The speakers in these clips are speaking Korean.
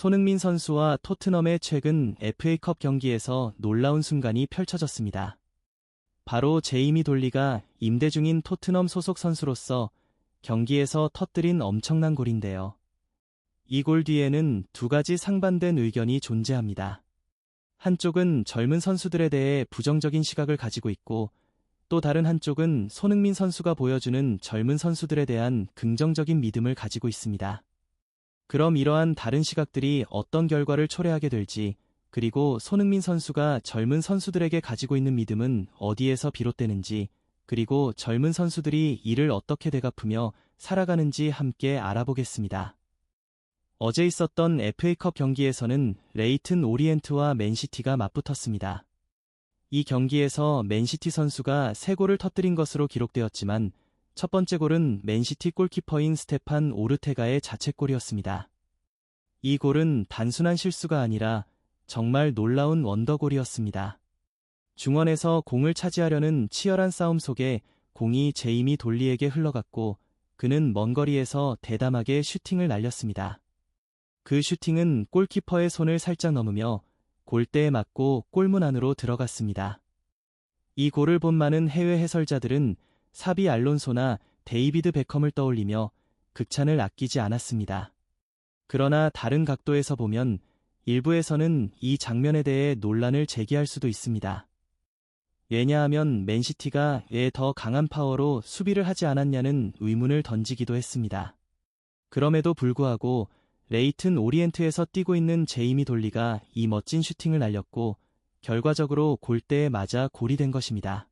손흥민 선수와 토트넘의 최근 FA컵 경기에서 놀라운 순간이 펼쳐졌습니다. 바로 제이미 돌리가 임대 중인 토트넘 소속 선수로서 경기에서 터뜨린 엄청난 골인데요. 이 골 뒤에는 두 가지 상반된 의견이 존재합니다. 한쪽은 젊은 선수들에 대해 부정적인 시각을 가지고 있고 또 다른 한쪽은 손흥민 선수가 보여주는 젊은 선수들에 대한 긍정적인 믿음을 가지고 있습니다. 그럼 이러한 다른 시각들이 어떤 결과를 초래하게 될지 그리고 손흥민 선수가 젊은 선수들에게 가지고 있는 믿음은 어디에서 비롯되는지 그리고 젊은 선수들이 이를 어떻게 되갚으며 살아가는지 함께 알아보겠습니다. 어제 있었던 FA컵 경기에서는 레이튼 오리엔트와 맨시티가 맞붙었습니다. 이 경기에서 맨시티 선수가 3골을 터뜨린 것으로 기록되었지만 첫 번째 골은 맨시티 골키퍼인 스테판 오르테가의 자책골이었습니다. 이 골은 단순한 실수가 아니라 정말 놀라운 원더골이었습니다. 중원에서 공을 차지하려는 치열한 싸움 속에 공이 제이미 돌리에게 흘러갔고 그는 먼 거리에서 대담하게 슈팅을 날렸습니다. 그 슈팅은 골키퍼의 손을 살짝 넘으며 골대에 맞고 골문 안으로 들어갔습니다. 이 골을 본 많은 해외 해설자들은 사비 알론소나 데이비드 베컴을 떠올리며 극찬을 아끼지 않았습니다. 그러나 다른 각도에서 보면 일부에서는 이 장면에 대해 논란을 제기할 수도 있습니다. 왜냐하면 맨시티가 왜 더 강한 파워로 수비를 하지 않았냐는 의문을 던지기도 했습니다. 그럼에도 불구하고 레이튼 오리엔트에서 뛰고 있는 제이미 돌리가 이 멋진 슈팅을 날렸고 결과적으로 골대에 맞아 골이 된 것입니다.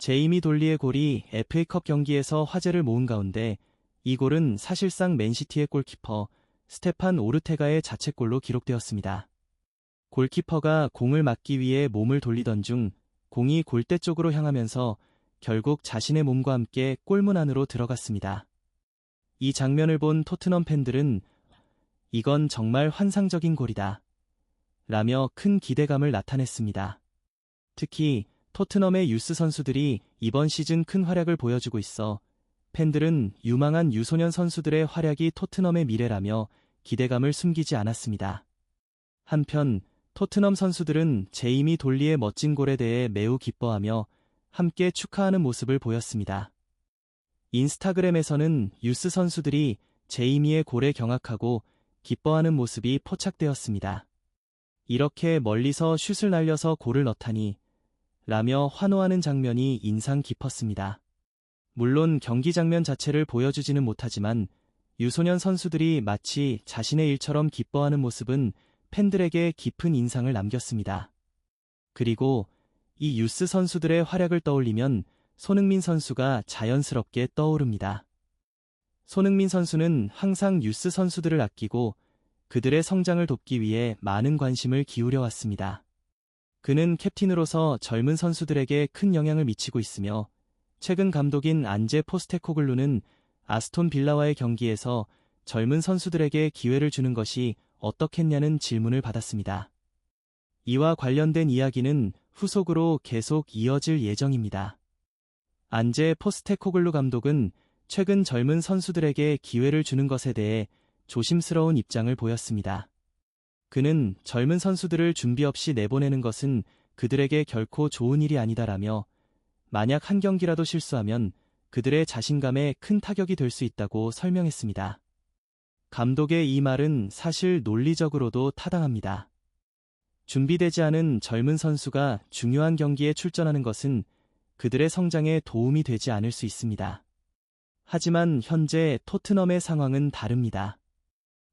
제이미 돌리의 골이 FA컵 경기에서 화제를 모은 가운데 이 골은 사실상 맨시티의 골키퍼 스테판 오르테가의 자책골로 기록되었습니다. 골키퍼가 공을 막기 위해 몸을 돌리던 중 공이 골대 쪽으로 향하면서 결국 자신의 몸과 함께 골문 안으로 들어갔습니다. 이 장면을 본 토트넘 팬들은 이건 정말 환상적인 골이다. 라며 큰 기대감을 나타냈습니다. 특히 토트넘의 유스 선수들이 이번 시즌 큰 활약을 보여주고 있어 팬들은 유망한 유소년 선수들의 활약이 토트넘의 미래라며 기대감을 숨기지 않았습니다. 한편 토트넘 선수들은 제이미 돌리의 멋진 골에 대해 매우 기뻐하며 함께 축하하는 모습을 보였습니다. 인스타그램에서는 유스 선수들이 제이미의 골에 경악하고 기뻐하는 모습이 포착되었습니다. 이렇게 멀리서 슛을 날려서 골을 넣다니 라며 환호하는 장면이 인상 깊었습니다. 물론 경기 장면 자체를 보여주지는 못하지만 유소년 선수들이 마치 자신의 일처럼 기뻐하는 모습은 팬들에게 깊은 인상을 남겼습니다. 그리고 이 유스 선수들의 활약을 떠올리면 손흥민 선수가 자연스럽게 떠오릅니다. 손흥민 선수는 항상 유스 선수들을 아끼고 그들의 성장을 돕기 위해 많은 관심을 기울여 왔습니다. 그는 캡틴으로서 젊은 선수들에게 큰 영향을 미치고 있으며 최근 감독인 안제 포스테코글루는 아스톤 빌라와의 경기에서 젊은 선수들에게 기회를 주는 것이 어떻겠냐는 질문을 받았습니다. 이와 관련된 이야기는 후속으로 계속 이어질 예정입니다. 안제 포스테코글루 감독은 최근 젊은 선수들에게 기회를 주는 것에 대해 조심스러운 입장을 보였습니다. 그는 젊은 선수들을 준비 없이 내보내는 것은 그들에게 결코 좋은 일이 아니다라며 만약 한 경기라도 실수하면 그들의 자신감에 큰 타격이 될 수 있다고 설명했습니다. 감독의 이 말은 사실 논리적으로도 타당합니다. 준비되지 않은 젊은 선수가 중요한 경기에 출전하는 것은 그들의 성장에 도움이 되지 않을 수 있습니다. 하지만 현재 토트넘의 상황은 다릅니다.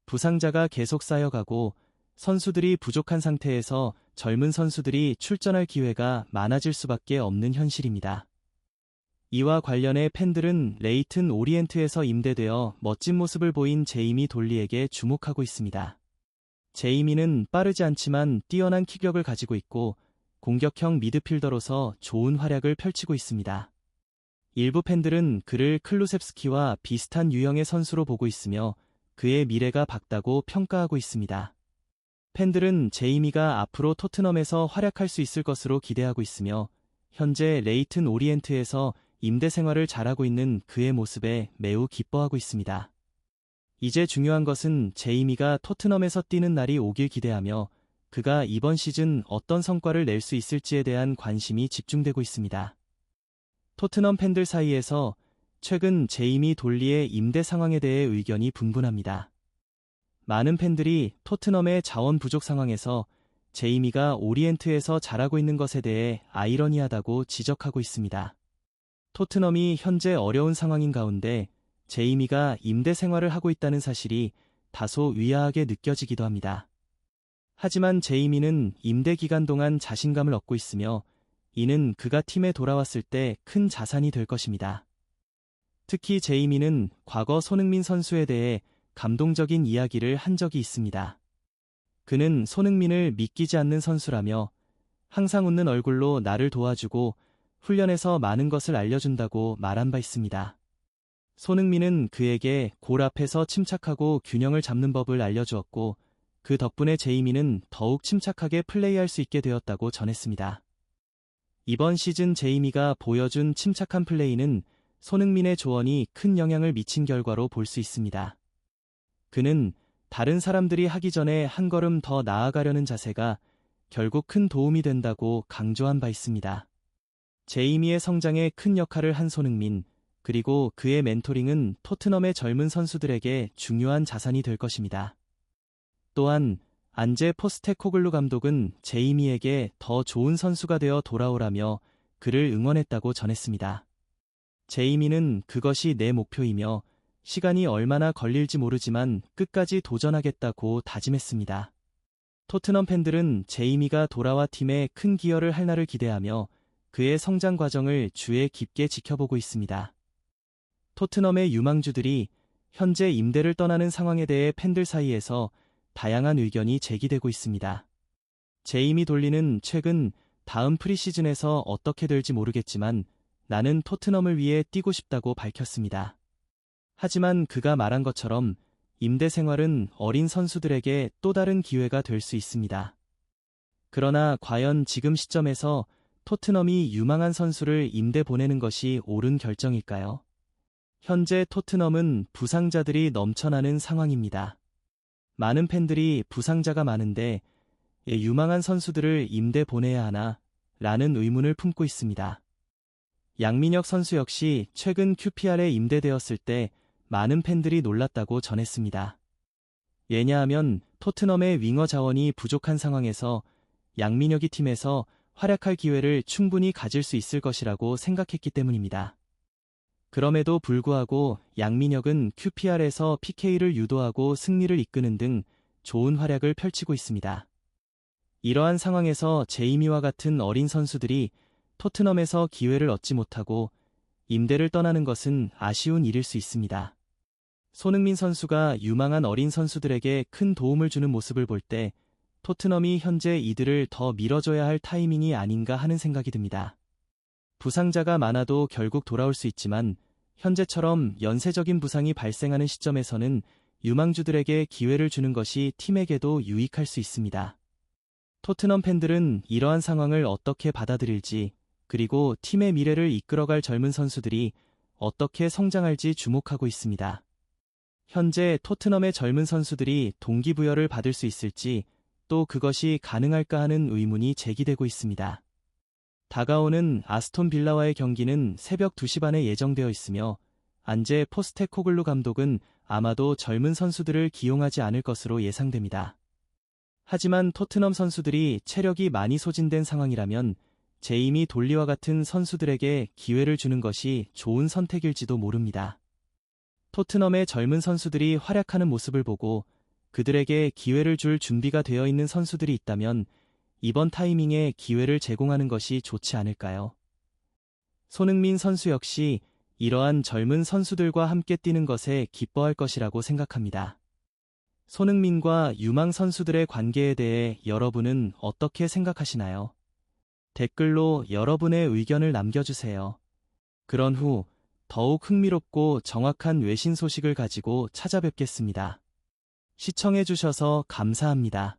부상자가 계속 쌓여가고 선수들이 부족한 상태에서 젊은 선수들이 출전할 기회가 많아질 수밖에 없는 현실입니다. 이와 관련해 팬들은 레이튼 오리엔트에서 임대되어 멋진 모습을 보인 제이미 돌리에게 주목하고 있습니다. 제이미는 빠르지 않지만 뛰어난 키격을 가지고 있고 공격형 미드필더로서 좋은 활약을 펼치고 있습니다. 일부 팬들은 그를 클루셉스키와 비슷한 유형의 선수로 보고 있으며 그의 미래가 밝다고 평가하고 있습니다. 팬들은 제이미가 앞으로 토트넘에서 활약할 수 있을 것으로 기대하고 있으며 현재 레이튼 오리엔트에서 임대 생활을 잘하고 있는 그의 모습에 매우 기뻐하고 있습니다. 이제 중요한 것은 제이미가 토트넘에서 뛰는 날이 오길 기대하며 그가 이번 시즌 어떤 성과를 낼 수 있을지에 대한 관심이 집중되고 있습니다. 토트넘 팬들 사이에서 최근 제이미 돌리의 임대 상황에 대해 의견이 분분합니다. 많은 팬들이 토트넘의 자원 부족 상황에서 제이미가 오리엔트에서 잘하고 있는 것에 대해 아이러니하다고 지적하고 있습니다. 토트넘이 현재 어려운 상황인 가운데 제이미가 임대 생활을 하고 있다는 사실이 다소 위화하게 느껴지기도 합니다. 하지만 제이미는 임대 기간 동안 자신감을 얻고 있으며 이는 그가 팀에 돌아왔을 때 큰 자산이 될 것입니다. 특히 제이미는 과거 손흥민 선수에 대해 감동적인 이야기를 한 적이 있습니다. 그는 손흥민을 믿기지 않는 선수라며 항상 웃는 얼굴로 나를 도와주고 훈련에서 많은 것을 알려준다고 말한 바 있습니다. 손흥민은 그에게 골 앞에서 침착하고 균형을 잡는 법을 알려주었고 그 덕분에 제이미는 더욱 침착하게 플레이할 수 있게 되었다고 전했습니다. 이번 시즌 제이미가 보여준 침착한 플레이는 손흥민의 조언이 큰 영향을 미친 결과로 볼 수 있습니다. 그는 다른 사람들이 하기 전에 한 걸음 더 나아가려는 자세가 결국 큰 도움이 된다고 강조한 바 있습니다. 제이미의 성장에 큰 역할을 한 손흥민, 그리고 그의 멘토링은 토트넘의 젊은 선수들에게 중요한 자산이 될 것입니다. 또한 안제 포스테코글루 감독은 제이미에게 더 좋은 선수가 되어 돌아오라며 그를 응원했다고 전했습니다. 제이미는 그것이 내 목표이며 시간이 얼마나 걸릴지 모르지만 끝까지 도전하겠다고 다짐했습니다. 토트넘 팬들은 제이미가 돌아와 팀에 큰 기여를 할 날을 기대하며 그의 성장 과정을 주에 깊게 지켜보고 있습니다. 토트넘의 유망주들이 현재 임대를 떠나는 상황에 대해 팬들 사이에서 다양한 의견이 제기되고 있습니다. 제이미 돌리는 최근 다음 프리시즌에서 어떻게 될지 모르겠지만 나는 토트넘을 위해 뛰고 싶다고 밝혔습니다. 하지만 그가 말한 것처럼 임대 생활은 어린 선수들에게 또 다른 기회가 될 수 있습니다. 그러나 과연 지금 시점에서 토트넘이 유망한 선수를 임대 보내는 것이 옳은 결정일까요? 현재 토트넘은 부상자들이 넘쳐나는 상황입니다. 많은 팬들이 부상자가 많은데 유망한 선수들을 임대 보내야 하나 라는 의문을 품고 있습니다. 양민혁 선수 역시 최근 QPR에 임대되었을 때 많은 팬들이 놀랐다고 전했습니다. 왜냐하면 토트넘의 윙어 자원이 부족한 상황에서 양민혁이 팀에서 활약할 기회를 충분히 가질 수 있을 것이라고 생각했기 때문입니다. 그럼에도 불구하고 양민혁은 QPR에서 PK를 유도하고 승리를 이끄는 등 좋은 활약을 펼치고 있습니다. 이러한 상황에서 제이미와 같은 어린 선수들이 토트넘에서 기회를 얻지 못하고 임대를 떠나는 것은 아쉬운 일일 수 있습니다. 손흥민 선수가 유망한 어린 선수들에게 큰 도움을 주는 모습을 볼 때 토트넘이 현재 이들을 더 밀어줘야 할 타이밍이 아닌가 하는 생각이 듭니다. 부상자가 많아도 결국 돌아올 수 있지만 현재처럼 연쇄적인 부상이 발생하는 시점에서는 유망주들에게 기회를 주는 것이 팀에게도 유익할 수 있습니다. 토트넘 팬들은 이러한 상황을 어떻게 받아들일지 그리고 팀의 미래를 이끌어갈 젊은 선수들이 어떻게 성장할지 주목하고 있습니다. 현재 토트넘의 젊은 선수들이 동기부여를 받을 수 있을지 또 그것이 가능할까 하는 의문이 제기되고 있습니다. 다가오는 아스톤 빌라와의 경기는 새벽 2시 반에 예정되어 있으며 안제 포스테코글루 감독은 아마도 젊은 선수들을 기용하지 않을 것으로 예상됩니다. 하지만 토트넘 선수들이 체력이 많이 소진된 상황이라면 제이미 돌리와 같은 선수들에게 기회를 주는 것이 좋은 선택일지도 모릅니다. 토트넘의 젊은 선수들이 활약하는 모습을 보고 그들에게 기회를 줄 준비가 되어 있는 선수들이 있다면 이번 타이밍에 기회를 제공하는 것이 좋지 않을까요? 손흥민 선수 역시 이러한 젊은 선수들과 함께 뛰는 것에 기뻐할 것이라고 생각합니다. 손흥민과 유망 선수들의 관계에 대해 여러분은 어떻게 생각하시나요? 댓글로 여러분의 의견을 남겨주세요. 그런 후 더욱 흥미롭고 정확한 외신 소식을 가지고 찾아뵙겠습니다. 시청해주셔서 감사합니다.